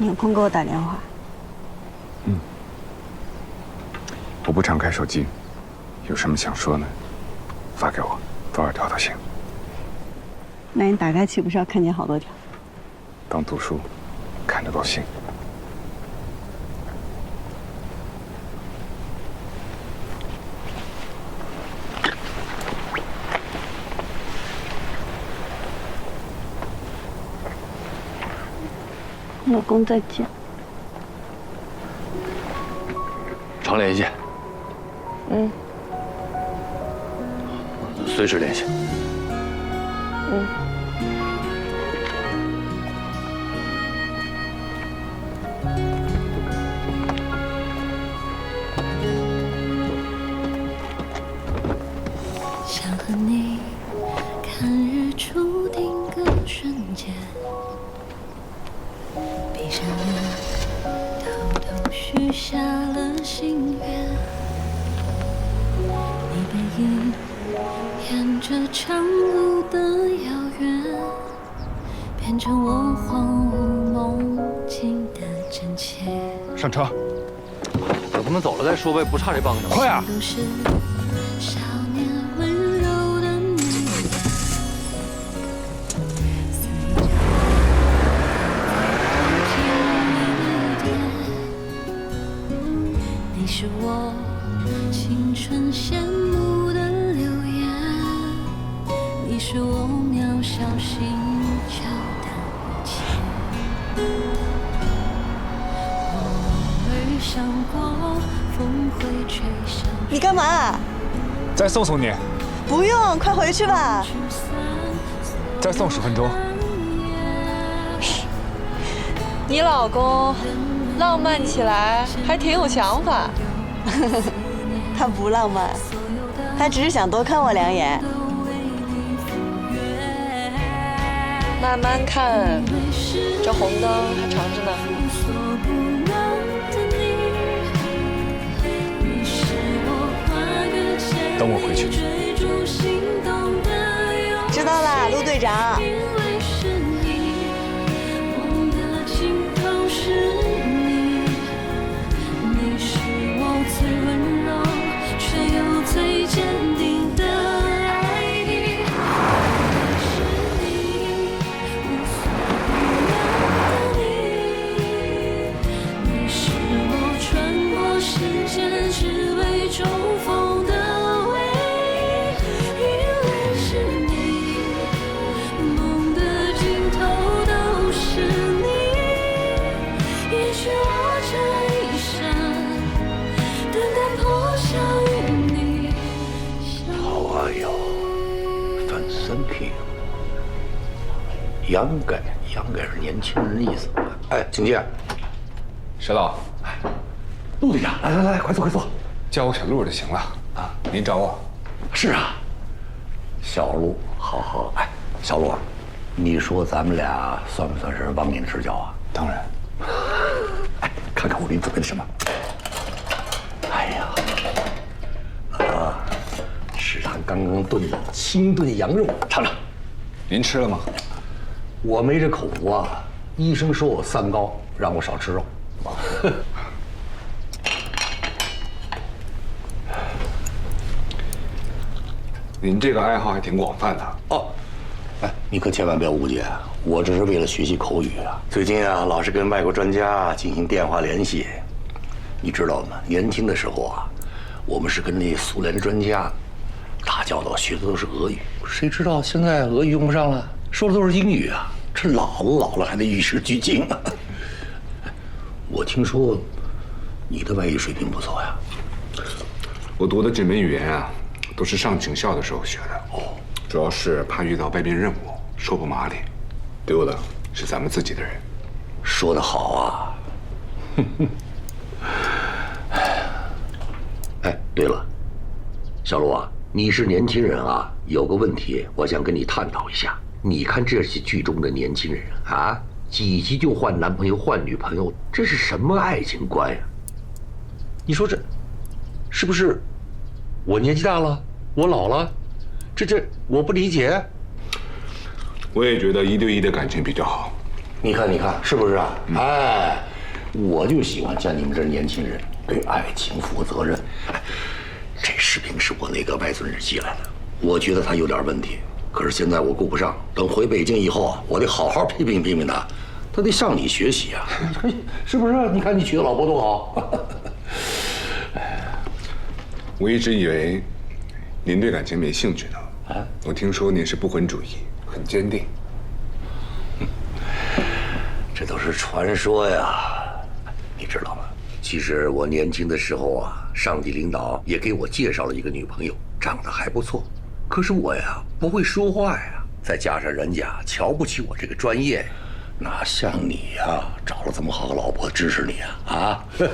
你有空给我打电话。嗯我不常开手机，有什么想说呢？发给我，多少条都行。那你打开岂不是要看见好多条？当读书，看着都行。老公再见。常联系，嗯随时联系。嗯。想和你上眼，偷偷许下了心愿。你背影沿着长路的遥远，变成我荒芜梦境的真切。上车，等他们走了再说呗，不差这半个小时。快啊！是我青春羡慕的流言，你是我渺小心跳的一切。偶尔想过，风会吹向你干嘛？再送送你，不用，快回去吧。再送十分钟。你老公浪漫起来还挺有想法。他不浪漫，他只是想多看我两眼。慢慢看，这红灯还长着呢。等我回去。知道啦，陆队长。Younger, younger 是年轻人的意思。哎，请进。石老，陆队长，来来来，快坐快坐。叫我小陆就行了啊。您找我？是啊，小陆，好好。哎，小陆，你说咱们俩算不算是忘年之交啊？当然。哎，看看我给你准备的什么。哎呀，啊，食堂刚刚炖的清炖羊肉，尝尝。您吃了吗？我没这口福啊，医生说我三高，让我少吃肉。您这个爱好还挺广泛的。哦，哎，你可千万不要误解，我这是为了学习口语啊。最近啊，老是跟外国专家进行电话联系。你知道吗？年轻的时候啊，我们是跟那苏联专家打交道，学的都是俄语。谁知道现在俄语用不上了，说的都是英语啊。这老了老了还得与时俱进啊。我听说你的外语水平不错呀。我读的这门语言啊，都是上警校的时候学的。哦，主要是怕遇到外边任务说不麻利，丢的是咱们自己的人。说的好啊！哎，对了，小陆啊，你是年轻人啊，有个问题我想跟你探讨一下。你看这些剧中的年轻人啊，几集就换男朋友换女朋友，这是什么爱情观呀？你说这是不是我年纪大了，我老了？这这我不理解。我也觉得一对一的感情比较好，你看，你看，是不是啊？哎，我就喜欢像你们这年轻人，对爱情负责任。哎这视频是我那个外孙子寄来的，我觉得他有点问题，可是现在我顾不上。等回北京以后啊，我得好好批评批评他，他得向你学习啊，是不是啊？你看你娶的老婆多好。我一直以为您对感情没兴趣呢。啊，我听说您是不婚主义，很坚定。这都是传说呀，你知道吗？其实我年轻的时候啊，上级领导也给我介绍了一个女朋友，长得还不错。可是我呀不会说话呀，再加上人家瞧不起我这个专业，哪像你呀，找了这么好个老婆支持你啊啊！